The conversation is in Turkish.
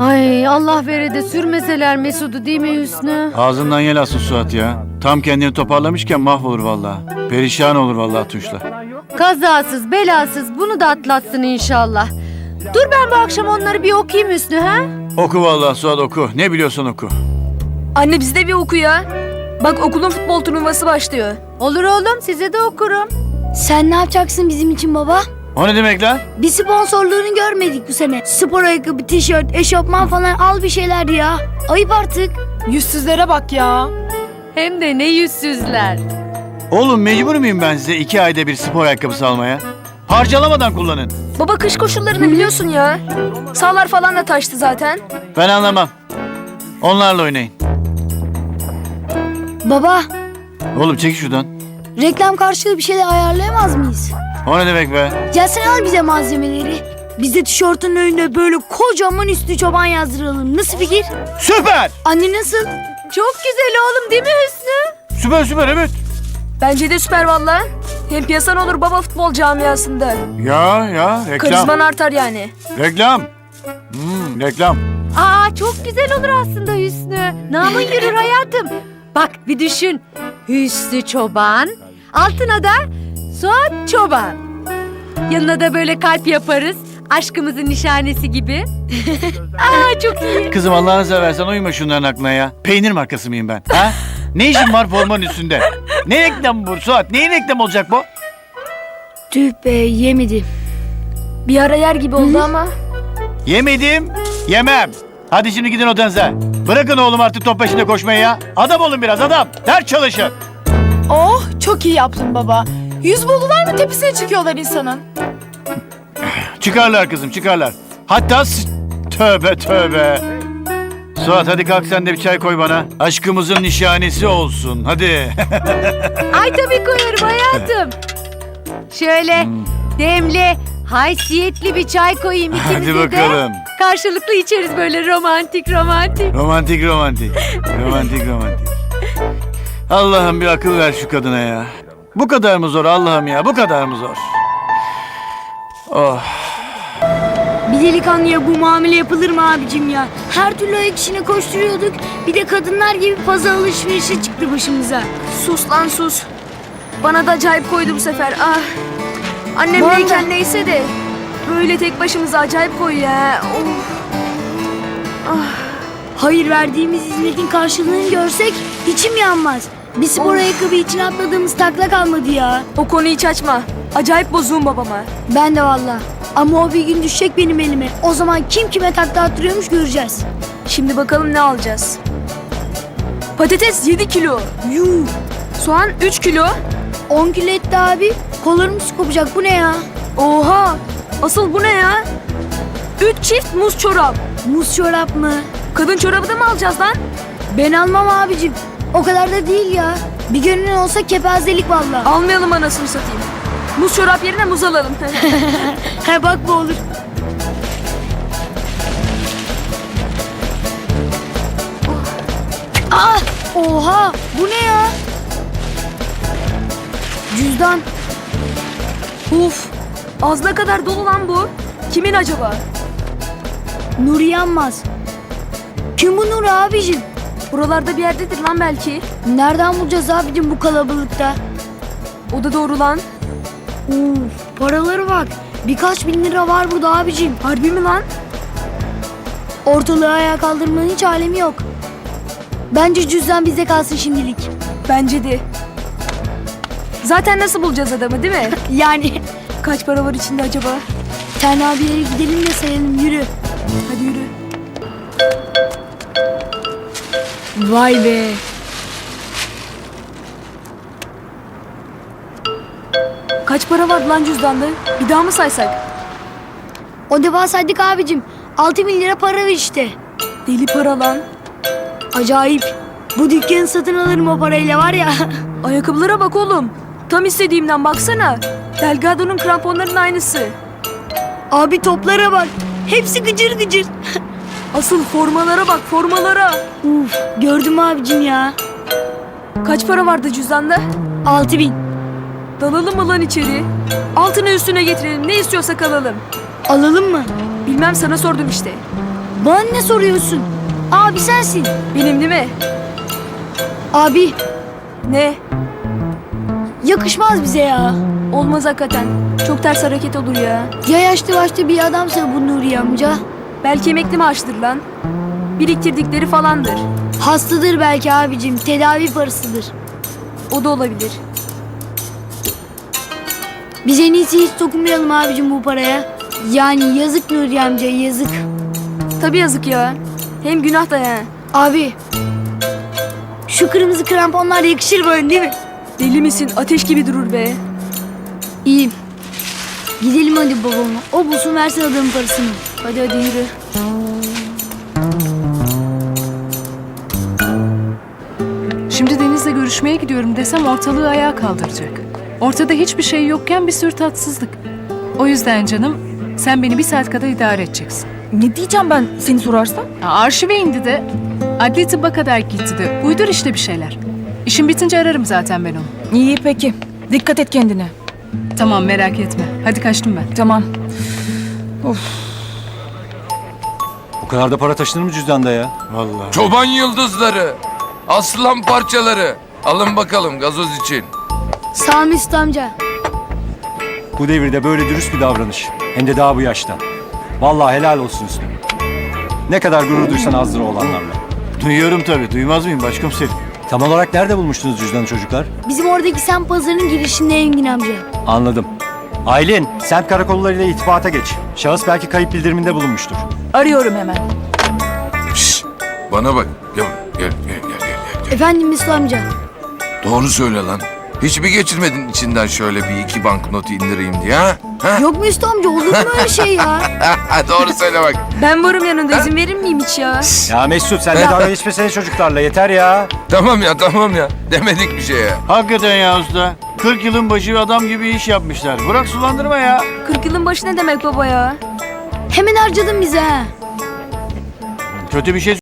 Ay Allah vere de sürmeseler Mesut'u değil mi Hüsnü? Ağzından yel alsın Suat ya. Tam kendini toparlamışken mahvolur vallahi. Perişan olur vallahi Tuşla. Kazasız belasız bunu da atlatsın inşallah. Dur ben bu akşam onları bir okuyayım Hüsnü ha? Oku vallahi Suat oku. Ne biliyorsan oku. Anne bizde bir oku ya. Bak okulun futbol turnuvası başlıyor. Olur oğlum size de okurum. Sen ne yapacaksın bizim için baba? O ne demek lan? Bir sponsorluğunu görmedik bu sene. Spor ayakkabı, tişört, eşofman falan al bir şeyler ya. Ayıp artık. Yüzsüzlere bak ya. Hem de ne yüzsüzler. Oğlum mecbur muyum ben size iki ayda bir spor ayakkabısı almaya? Harcalamadan kullanın. Baba kış koşullarını biliyorsun ya. Sağlar falan da taştı zaten. Ben anlamam. Onlarla oynayın. Baba, Oğlum çek şuradan. reklam karşılığı bir şeyler ayarlayamaz mıyız? O ne demek be? Gelsene al bize malzemeleri. Biz de tişörtün önüne böyle kocaman üstü çoban yazdıralım. Nasıl fikir? Süper! Anne nasıl? Çok güzel oğlum değil mi Hüsnü? Süper süper evet. Bence de süper valla. Hem piyasan olur baba futbol camiasında. Ya ya reklam. Karizman artar yani. Reklam. Hmm, reklam. Aa çok güzel olur aslında Hüsnü. Namın yürür hayatım. Bak bir düşün. Hüsnü Çoban. Altına da Suat Çoban. Yanına da böyle kalp yaparız. Aşkımızın nişanesi gibi. Aa çok iyi. Kızım Allah'ını seversen uyma şunların aklına ya. Peynir markası mıyım ben? Ha? Ne işin var formanın üstünde? Ne reklam bu Suat? Neyin reklam olacak bu? Tüh be yemedim. Bir ara yer gibi oldu ama. Yemedim, yemem. Hadi şimdi gidin odanıza. Bırakın oğlum artık top peşinde koşmayı ya. Adam olun biraz adam. Ders çalışın. Oh çok iyi yaptın baba. Yüz buldular mı tepesine çıkıyorlar insanın. Çıkarlar kızım çıkarlar. Hatta s- tövbe tövbe. Suat hadi kalk sen de bir çay koy bana. Aşkımızın nişanesi olsun. Hadi. Ay tabii koyarım hayatım. Şöyle demli, haysiyetli bir çay koyayım ikimize hadi de. bakalım. Karşılıklı içeriz böyle romantik romantik. Romantik romantik. Romantik romantik. Allah'ım bir akıl ver şu kadına ya. Bu kadar mı zor Allah'ım ya? Bu kadar mı zor? Oh. Bir delikanlıya bu muamele yapılır mı abicim ya? Her türlü ayak işine koşturuyorduk. Bir de kadınlar gibi pazar alışverişi çıktı başımıza. Sus lan sus. Bana da acayip koydu bu sefer. Ah. Bana. Annemleyken neyse de. Böyle tek başımıza acayip koyuyor ya. Of. Hayır verdiğimiz hizmetin karşılığını görsek içim yanmaz. Bir spor Of. ayakkabı için atladığımız takla kalmadı ya. O konuyu hiç açma. Acayip bozuğum babama. Ben de valla. Ama o bir gün düşecek benim elime. O zaman kim kime takla attırıyormuş göreceğiz. Şimdi bakalım ne alacağız. Patates 7 kilo. Yuh. Soğan 3 kilo. 10 kilo etti abi. Kollarımız kopacak bu ne ya? Oha! Asıl bu ne ya? 3 çift muz çorap. Muz çorap mı? Kadın çorabı da mı alacağız lan? Ben almam abicim. O kadar da değil ya. Bir gönlün olsa kepazelik valla. Almayalım anasını satayım. Muz çorap yerine muz alalım. He bak bu olur. Ah! Oha! Bu ne ya? Cüzdan. Uf! Az ne kadar dolu lan bu? Kimin acaba? Nur yanmaz. Kim bu Nur abicim? Buralarda bir yerdedir lan belki. Nereden bulacağız abicim bu kalabalıkta? O da doğru lan. Uf, paraları bak. Birkaç bin lira var burada abicim. Harbi mi lan? Ortalığı ayağa kaldırmanın hiç alemi yok. Bence cüzdan bizde kalsın şimdilik. Bence de. Zaten nasıl bulacağız adamı değil mi? Yani Kaç para var içinde acaba? Ten abilere gidelim de sayalım yürü. Hadi yürü. Vay be. Kaç para vardı lan cüzdanda? Bir daha mı saysak? O defa saydık abicim. 6 bin lira para ver işte. Deli para lan. Acayip. Bu dükkanı satın alırım o parayla var ya. Ayakkabılara bak oğlum. Tam istediğimden baksana. Delgado'nun kramponlarının aynısı. Abi toplara bak. Hepsi gıcır gıcır. Asıl formalara bak formalara. Uf gördüm abicim ya. Kaç para vardı cüzdanda? 6 bin. Dalalım mı lan içeri? Altını üstüne getirelim ne istiyorsak alalım. Alalım mı? Bilmem sana sordum işte. Bana ne soruyorsun? Abi sensin. Benim değil mi? Abi Ne? yakışmaz bize ya. Olmaz hakikaten. Çok ters hareket olur ya. Ya yaşlı başlı bir adamsa bu Nuri amca. Belki emekli maaştır lan. Biriktirdikleri falandır. Hastadır belki abicim. Tedavi parasıdır. O da olabilir. Biz en iyisi hiç dokunmayalım abicim bu paraya. Yani yazık Nuri amca yazık. Tabii yazık ya. Hem günah da ya. Abi şu kırmızı kramponlar yakışır böyle değil mi? Deli misin? Ateş gibi durur be. İyiyim. Gidelim hadi babama. O bulsun versin adamın parasını. Hadi hadi yürü. Şimdi Deniz'le görüşmeye gidiyorum desem ortalığı ayağa kaldıracak. Ortada hiçbir şey yokken bir sürü tatsızlık. O yüzden canım sen beni bir saat kadar idare edeceksin. Ne diyeceğim ben seni sorarsam? Ha, arşive indi de adli tıbba kadar gitti de uydur işte bir şeyler. İşim bitince ararım zaten ben onu. İyi peki. Dikkat et kendine. Tamam merak etme. Hadi kaçtım ben. Tamam. Bu kadar da para taşınır mı cüzdanda ya? Vallahi. Çoban yıldızları, aslan parçaları. Alın bakalım gazoz için. Sağ ol Mesut amca. Bu devirde böyle dürüst bir davranış. Hem de daha bu yaşta. Vallahi helal olsun üstüne. Ne kadar gurur duysan azdır oğlanlarla. Duyuyorum tabii. Duymaz mıyım başkomiserim? Tam olarak nerede bulmuştunuz cüzdanı çocuklar? Bizim oradaki sen pazarının girişinde Engin amca. Anladım. Aylin, semt karakollarıyla itibata geç. Şahıs belki kayıp bildiriminde bulunmuştur. Arıyorum hemen. Şşş, bana bak. Gel, gel, gel, gel, gel, gel. Efendim Mesut amca. Doğru söyle lan. Hiç mi geçirmedin içinden şöyle bir iki banknotu indireyim diye ha? ha? Yok Mesut amca olur mu öyle şey ya? Doğru söyle bak. Ben varım yanında izin verir miyim hiç ya? Ya Mesut sen de dalga geçmesene çocuklarla yeter ya. Tamam ya tamam ya. Demedik bir şeye. Hakikaten ya usta. 40 yılın başı adam gibi iş yapmışlar. Bırak sulandırma ya. 40 yılın başı ne demek baba ya? Hemen harcadın bize ha. Kötü bir şey